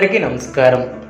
అందరికీ నమస్కారం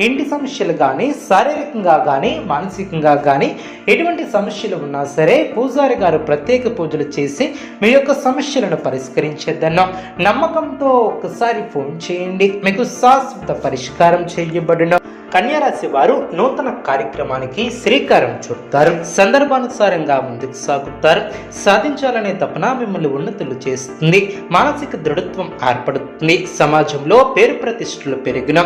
ఇంటి సమస్యలు కానీ శారీరకంగా కానీ మానసికంగా కానీ ఎటువంటి సమస్యలు ఉన్నా సరే పూజారి గారు ప్రత్యేక పూజలు చేసి మీ యొక్క సమస్యలను పరిష్కరించేద్దన్నో నమ్మకంతో ఒక్కసారి ఫోన్ చేయండి. మీకు శాశ్వత పరిష్కారం చేయబడిన. కన్యారాశి వారు నూతన కార్యక్రమానికి శ్రీకారం చుడతారు. సందర్భానుసారంగా ముందుకు సాగుతారు. సాధించాలనే తపన మిమ్మల్ని ఉన్నతులు చేస్తుంది. మానసిక దృఢత్వం ఏర్పడుతుంది. సమాజంలో పేరు ప్రతిష్టలు పెరిగిన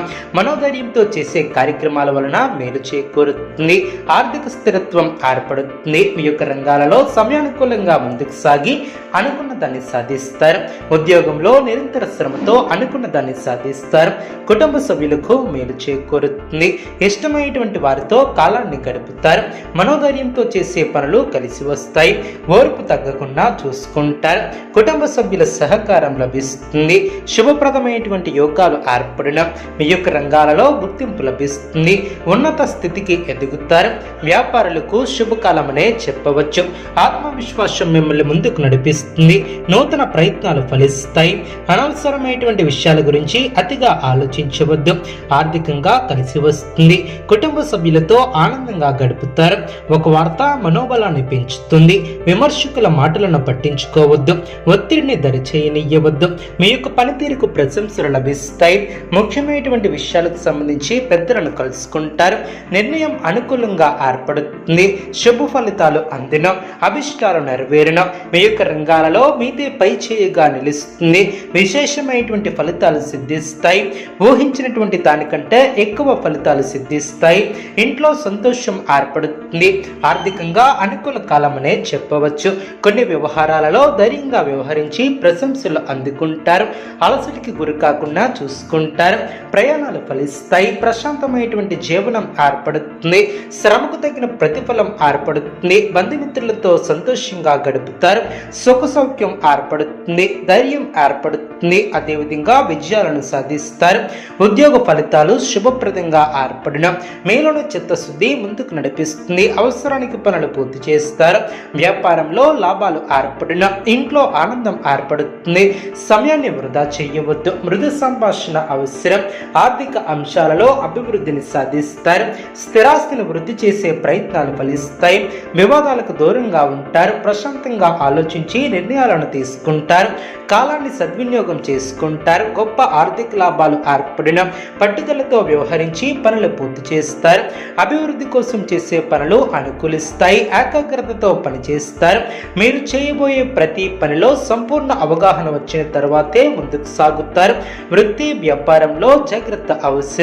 మనోధైర్యంతో చేసే కార్యక్రమాల వలన మేలు చేకూరుతుంది. ఆర్థిక స్థిరత్వం ఏర్పడుతుంది. మీ యొక్క రంగాలలో సమయానుకూలంగా ముందుకు సాగి అనుకున్న దాన్ని సాధిస్తారు. ఉద్యోగంలో నిరంతర శ్రమతో అనుకున్న దాన్ని సాధిస్తారు. కుటుంబ సభ్యులకు మేలు చేకూరుతుంది. ఇష్టమైనటువంటి వారితో కాలాన్ని గడుపుతారు. మనోధైర్యంతో చేసే పనులు కలిసి వస్తాయి. ఓర్పు తగ్గకుండా చూసుకుంటారు. కుటుంబ సభ్యుల సహకారం లభిస్తుంది. శుభప్రదమైనటువంటి యోగాలు ఏర్పడిన మీ యొక్క రంగాలలో గుర్తింపు లభిస్తుంది. ఉన్నత స్థితికి ఎదుగుతారు. వ్యాపారులకు శుభకాలమనే చెప్పవచ్చు. ఆత్మవిశ్వాసం మిమ్మల్ని ముందుకు నడిపిస్తుంది. నూతన ప్రయత్నాలు ఫలిస్తాయి. అనవసరమైనటువంటి విషయాల గురించి అతిగా ఆలోచించవద్దు. ఆర్థికంగా కలిసి వస్తుంది. కుటుంబ సభ్యులతో ఆనందంగా గడుపుతారు. ఒక వార్త మనోబలాన్ని పెంచుతుంది. విమర్శకుల మాటలను పట్టించుకోవద్దు. ఒత్తిడిని దరిచేయనియ్యవద్దు. మీ యొక్క పనితీరుకు ప్రశంసలు లభిస్తాయి. ముఖ్యమైనటువంటి విషయాలకు సంబంధించి సంబంధించి పెద్దలను కలుసుకుంటారు. నిర్ణయం అనుకూలంగా ఏర్పడుతుంది. శుభ ఫలితాలు అందిన అభిష్టాలు నెరవేరిన మీ యొక్క రంగాలలో మీదే పై చేయిగా నిలుస్తుంది. విశేషమైనటువంటి ఫలితాలు సిద్ధిస్తాయి. ఊహించినటువంటి దానికంటే ఎక్కువ ఫలితాలు సిద్ధిస్తాయి. ఇంట్లో సంతోషం ఏర్పడుతుంది. ఆర్థికంగా అనుకూల కాలమనే చెప్పవచ్చు. కొన్ని వ్యవహారాలలో ధైర్యంగా వ్యవహరించి ప్రశంసలు అందుకుంటారు. అలసటికి గురి కాకుండా చూసుకుంటారు. ప్రయాణాలు ఫలిస్తాయి. స్థాయి ప్రశాంతమైనటువంటి జీవనం ఏర్పడుతుంది. శ్రమకు తగిన ప్రతిఫలం ఏర్పడుతుంది. బంధుమిత్రులతో సంతోషంగా గడుపుతారు. సుఖ సౌఖ్యం ఏర్పడుతుంది. ధైర్యం ఏర్పడుతుంది. అదేవిధంగా విజయాలను సాధిస్తారు. ఉద్యోగ ఫలితాలు శుభప్రదంగా ఏర్పడిన మేలును చిత్తశుద్ధి ముందుకు నడిపిస్తుంది. అవసరానికి పనులు పూర్తి చేస్తారు. వ్యాపారంలో లాభాలు ఏర్పడిన ఇంట్లో ఆనందం ఏర్పడుతుంది. సమయాన్ని వృధా చేయవద్దు. మృదు సంభాషణ అవసరం. ఆర్థిక అంశాలలో అభివృద్ధిని సాధిస్తారు స్థిరాస్తిని వృద్ధి చేసే ప్రయత్నాలు ఫలిస్తాయి వివాదాలకు దూరంగా ఉంటారు ప్రశాంతంగా ఆలోచించి నిర్ణయాలను తీసుకుంటారు కాలాన్ని సద్వినియోగం చేసుకుంటారు గొప్ప ఆర్థిక లాభాలు ఏర్పడిన పట్టుదలతో వ్యవహరించి పనులు పూర్తి చేస్తారు అభివృద్ధి కోసం చేసే పనులు అనుకూలిస్తాయి ఏకాగ్రతతో పనిచేస్తారు మీరు చేయబోయే ప్రతి పనిలో సంపూర్ణ అవగాహన వచ్చిన తర్వాతే ముందుకు సాగుతారు వృత్తి వ్యాపారంలో జాగ్రత్త అవసరం.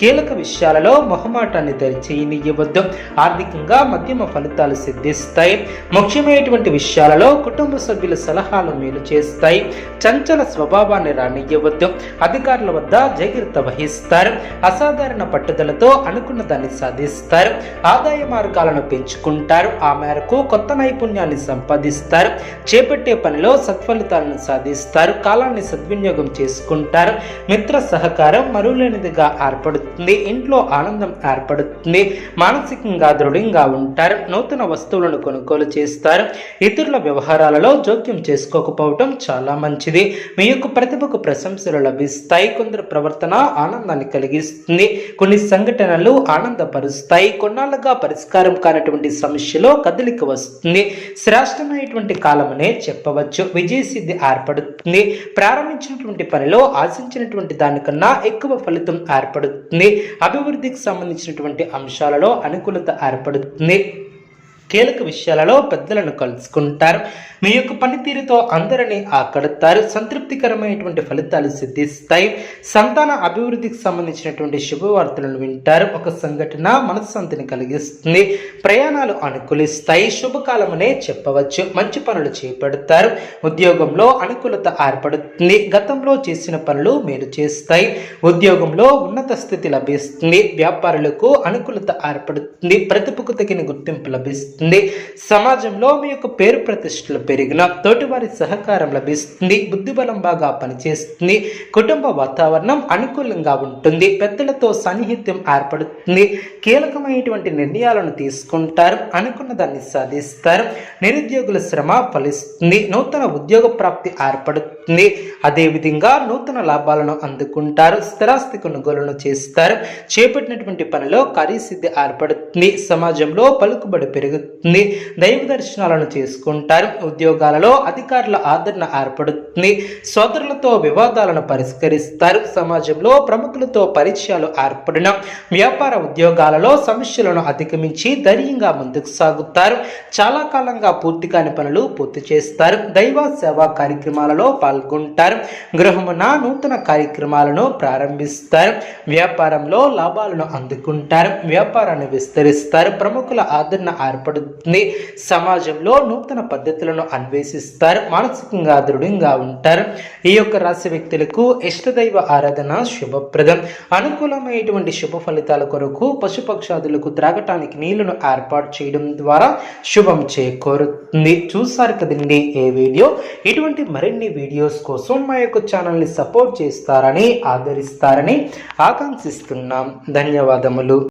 కీలక విషయాలలో మొహమాటాన్ని తెరిచేయనివ్వద్దు. ఆర్థికంగా మధ్యమ ఫలితాలు సిద్ధిస్తాయి. ముఖ్యమైనటువంటి విషయాలలో కుటుంబ సభ్యుల సలహాలు మేలు చేస్తాయి. చంచల స్వభావాన్ని రానియ్యవద్దు అధికారుల వద్ద జాగ్రత్త వహిస్తారు. అసాధారణ పట్టుదలతో అనుకున్న దాన్ని సాధిస్తారు. ఆదాయ మార్గాలను పెంచుకుంటారు. ఆ మేరకు కొత్త నైపుణ్యాన్ని సంపాదిస్తారు. చేపట్టే పనిలో సత్ఫలితాలను సాధిస్తారు. కాలాన్ని సద్వినియోగం చేసుకుంటారు. మిత్ర సహకారం మరువులేనిదిగా ఏర్పడుతుంది ఇంట్లో ఆనందం ఏర్పడుతుంది మానసికంగా దృఢంగా ఉంటారు నూతన వస్తువులను కొనుగోలు చేస్తారు ఇతరుల వ్యవహారాలలో జోక్యం చేసుకోకపోవటం చాలా మంచిది. మీ యొక్క ప్రతిభకు ప్రశంసలు లభిస్తాయి కొందరు ప్రవర్తన ఆనందాన్ని కలిగిస్తుంది కొన్ని సంఘటనలు ఆనందపరుస్తాయి కొన్నాళ్ళుగా పరిష్కారం కానటువంటి సమస్యలో కదలిక వస్తుంది. శ్రేష్టమైనటువంటి కాలమనే చెప్పవచ్చు. విజయసిద్ధి ఏర్పడుతుంది. ప్రారంభించినటువంటి పనిలో ఆశించినటువంటి దానికన్నా ఎక్కువ ఫలితం ఏర్పడుతుంది అభివృద్ధికి సంబంధించినటువంటి అంశాలలో అనుకూలత ఏర్పడుతుంది. కీలక విషయాలలో పెద్దలను కలుసుకుంటారు. మీ యొక్క పనితీరుతో అందరినీ ఆకడతారు. సంతృప్తికరమైనటువంటి ఫలితాలు సిద్ధిస్తాయి. సంతాన అభివృద్ధికి సంబంధించినటువంటి శుభవార్తలను వింటారు. ఒక సంఘటన మనశ్శాంతిని కలిగిస్తుంది. ప్రయాణాలు అనుకూలిస్తాయి. శుభకాలమనే చెప్పవచ్చు. మంచి పనులు చేపడతారు. ఉద్యోగంలో అనుకూలత ఏర్పడుతుంది. గతంలో చేసిన పనులు మీరు చేస్తాయి. ఉద్యోగంలో ఉన్నత స్థితి లభిస్తుంది. వ్యాపారులకు అనుకూలత ఏర్పడుతుంది. ప్రతిభకు తగిన గుర్తింపు లభిస్తుంది. సమాజంలో మీ యొక్క పేరు ప్రతిష్టలు పెరిగిన తోటివారి సహకారం లభిస్తుంది. బుద్ధిబలం బాగా పనిచేస్తుంది. కుటుంబ వాతావరణం అనుకూలంగా ఉంటుంది. పెద్దలతో సన్నిహిత్యం ఏర్పడుతుంది. కీలకమైనటువంటి నిర్ణయాలను తీసుకుంటారు. అనుకున్న దాన్ని సాధిస్తారు. నిరుద్యోగుల శ్రమ ఫలిస్తుంది. నూతన ఉద్యోగ ప్రాప్తి ఏర్పడుతుంది. అదేవిధంగా నూతన లాభాలను అందుకుంటారు. స్థిరాస్తి కొనుగోలును చేస్తారు. చేపట్టినటువంటి పనిలో కార్యసిద్ధి ఏర్పడుతుంది. సమాజంలో పలుకుబడి పెరుగుతుంది. దైవ దర్శనాలను చేసుకుంటారు. ఉద్యోగాలలో అధికారుల ఆదరణ ఏర్పడుతుంది. సోదరులతో వివాదాలను పరిష్కరిస్తారు. సమాజంలో ప్రముఖులతో పరిచయాలు ఏర్పడిన వ్యాపార ఉద్యోగాలలో సమస్యలను అధిగమించి ధైర్యంగా ముందుకు సాగుతారు. చాలా కాలంగా పూర్తి కాని పనులు పూర్తి చేస్తారు. దైవ సేవా కార్యక్రమాలలో పాల్గొంటారు. గృహమున నూతన కార్యక్రమాలను ప్రారంభిస్తారు. వ్యాపారంలో లాభాలను అందుకుంటారు. వ్యాపారాన్ని విస్తరిస్తారు. ప్రముఖుల ఆదరణ ఏర్పడుతుంది సమాజంలో నూతన పద్ధతులను అన్వేషిస్తారు. మానసికంగా దృఢంగా ఉంటారు. ఈ యొక్క రాశి వ్యక్తులకు ఇష్టదైవ ఆరాధన శుభప్రదం. అనుకూలమైనటువంటి శుభ ఫలితాల కొరకు పశుపక్షాదులకు త్రాగటానికి నీళ్ళను ఏర్పాటు చేయడం ద్వారా శుభం చేకూరుతుంది. చూసారు కదండి ఏ వీడియో? ఇటువంటి మరిన్ని వీడియోస్ కోసం మా యొక్క ఛానల్ని సపోర్ట్ చేస్తారని ఆదరిస్తారని ఆకాంక్షిస్తున్నాం. ధన్యవాదములు.